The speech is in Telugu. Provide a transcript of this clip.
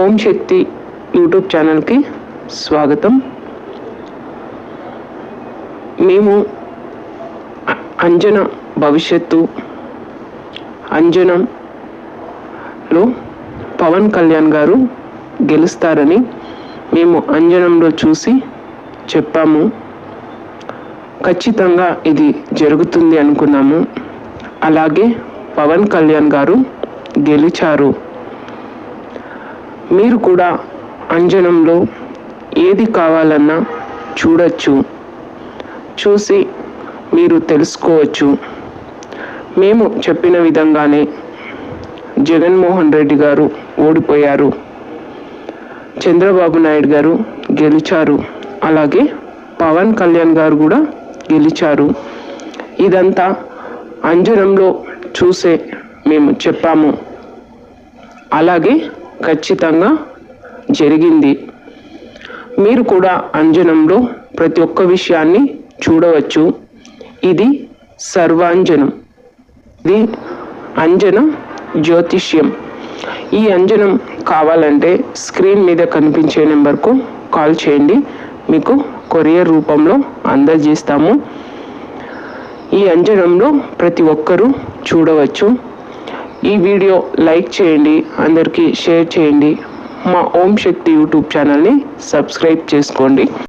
ఓం శక్తి యూట్యూబ్ ఛానల్కి స్వాగతం. మేము అంజన భవిష్యత్తు అంజనంలో పవన్ కళ్యాణ్ గారు గెలుస్తారని మేము అంజనంలో చూసి చెప్పాము. ఖచ్చితంగా ఇది జరుగుతుంది అనుకున్నాము. అలాగే పవన్ కళ్యాణ్ గారు గెలిచారు. మీరు కూడా అంజనంలో ఏది కావాలన్నా చూడొచ్చు. చూసి మీరు తెలుసుకోవచ్చు. మేము చెప్పిన విధంగానే జగన్మోహన్ రెడ్డి గారు ఓడిపోయారు. చంద్రబాబు నాయుడు గారు గెలిచారు. అలాగే పవన్ కళ్యాణ్ గారు కూడా గెలిచారు. ఇదంతా అంజనంలో చూసే మేము చెప్పాము. అలాగే ఖచ్చితంగా జరిగింది. మీరు కూడా అంజనంలో ప్రతి ఒక్క విషయాన్ని చూడవచ్చు. ఇది సర్వాంజనం. ఇది అంజనం జ్యోతిష్యం. ఈ అంజనం కావాలంటే స్క్రీన్ మీద కనిపించే నెంబర్కు కాల్ చేయండి. మీకు కొరియర్ రూపంలో అందజేస్తాము. ఈ అంజనంలో ప్రతి ఒక్కరూ చూడవచ్చు. ఈ వీడియో లైక్ చేయండి అందరికీ షేర్ చేయండి. మా ఓం శక్తి యూట్యూబ్ ఛానల్ని సబ్స్క్రైబ్ చేసుకోండి.